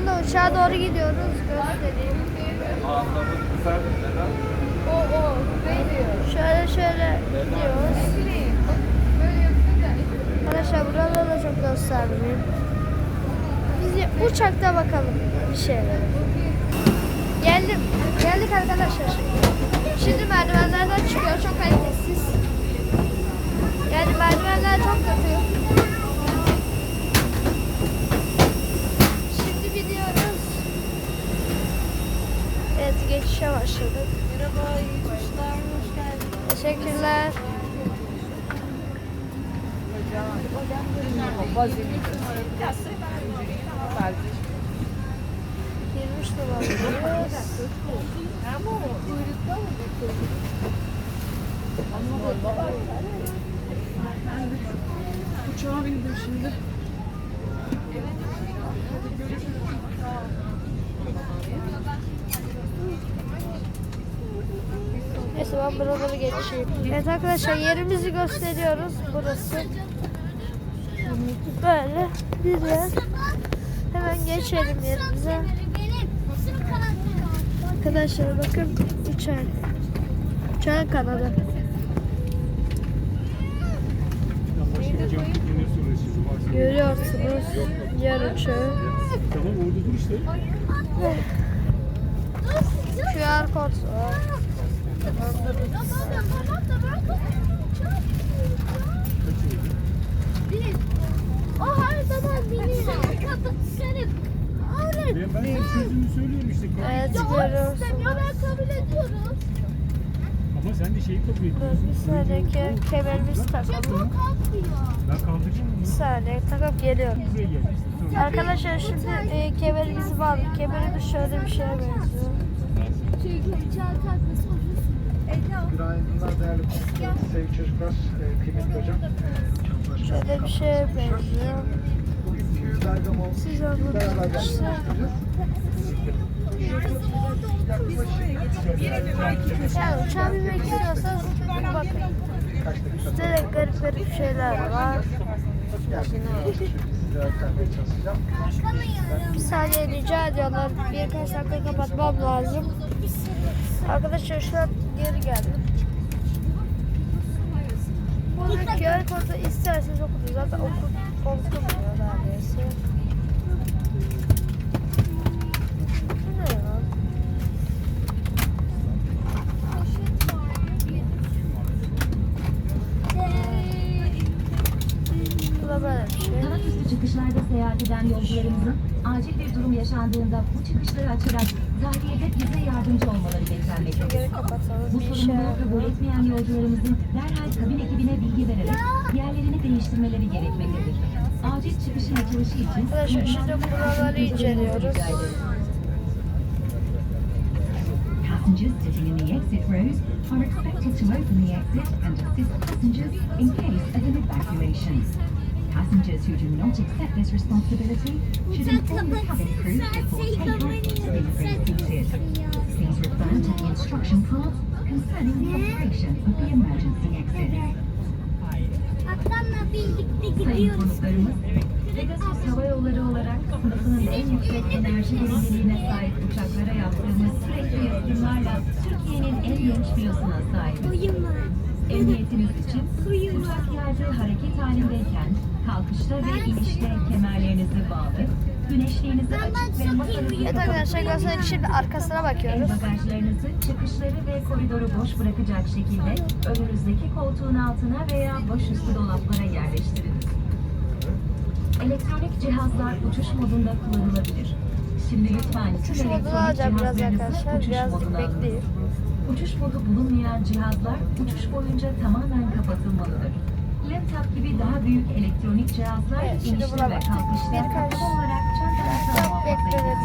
anda uçağa doğru gidiyoruz. Göstereyim. O o. Şöyle şöyle gidiyoruz. Arkadaşlar buraları da çok göstermeyeyim. Biz uçakta bakalım bir şeylere. Geldim. Geldik arkadaşlar. Şimdi merdivenlerden çıkıyor. Çok kalitesiz. Yani merdivenler çok kötü. Şimdi biniyoruz. Evet geçişe başladık. Merhaba, iyi kuşlar, hoş geldiniz. Teşekkürler. Girmiş dolanıyoruz. Uçağa bindim şimdi. Neyse ben buraları geçeyim. Evet arkadaşlar yerimizi gösteriyoruz. Burası. Böyle bir yer. Hemen geçelim yerimize. Arkadaşlar bakın uçak. Uçağın kanadı. Görüyorsunuz yer uçağı. Tamam orada dur işte. QR kod. O her zaman biniyor. Kapı dışarı. Öyle. Ben, ben de çözümünü söylüyorum işte. Evet Ya o görüyorsunuz. istemiyor ben kabul ediyorum. Ama sen de şeyi kabul ediyorsun. Bir saniye kemerimizi Çünkü takalım. o kalkmıyor. Ben kaldıracağım Bir saniye takıp geliyorum. Buraya gel. Arkadaşlar şimdi e, kemerimizi bağladık. Kemerimiz şöyle bir şeye benziyor. Çünkü uçağı kalkması. Günaydınlar değerli konuklarım, sevgili çocuklar, e, kıymetli hocam. Şöyle bir şeye benziyor. Bugünkü Bergamo Siz beraber gerçekleştireceğiz. Yani uçağa binmek istiyorsanız bakın. İşte de garip garip şeyler var. Bir saniye rica ediyorlar. Birkaç dakika kapatmam lazım. Arkadaşlar şu an geri geldim. Burada QR kodu isterseniz okudum. Zaten oku, okumuyor neredeyse. Bu ne ya? Bu da böyle bir şey. Kanat üstü çıkışlarda seyahat eden yolcularımızın acil bir durum yaşandığında bu çıkışları açarak tahliyede bize yardımcı olmaları beklenmektedir. Bu sorumluluğu kabul etmeyen yolcularımızın derhal kabin ekibine bilgi vererek yerlerini değiştirmeleri gerekmektedir. Acil çıkışın açılışı için Arkadaşlar şimdi buraları inceliyoruz. Passengers sitting in the exit rows are expected to open the exit and assist passengers in case of an evacuation. Passengers who do not accept this responsibility should inform the cabin crew before takeoff be seated. Please refer to the instruction cards concerning the operation of the emergency exit. Kaptanla birlikte Sayın gidiyoruz. konuklarımız, Pegasus Hava Yolları olarak sınıfının en yüksek enerji verimliliğine sahip uçaklara yaptığımız sürekli yatırımlarla Türkiye'nin en genç filosuna sahibiz. Uyuma. Emniyetiniz için uçak yerde hareket halindeyken kalkışta ve inişte kemerlerinizi bağlı, güneşliğinizi açık ve masanızı Evet arkadaşlar gösterdik şimdi arkasına bakıyoruz. bagajlarınızı çıkışları ve koridoru boş bırakacak şekilde önünüzdeki koltuğun altına veya başüstü dolaplara yerleştiriniz. Elektronik cihazlar uçuş modunda kullanılabilir. Şimdi lütfen modunu elektronik cihazlarınızı arkadaşlar. uçuş moduna alınız. bekleyin. Uçuş modu bulunmayan cihazlar uçuş boyunca tamamen kapatılmalıdır. Laptop gibi daha büyük elektronik cihazlar Evet, buna ve Birkaç kapalı olarak çantanızda bekleyelim.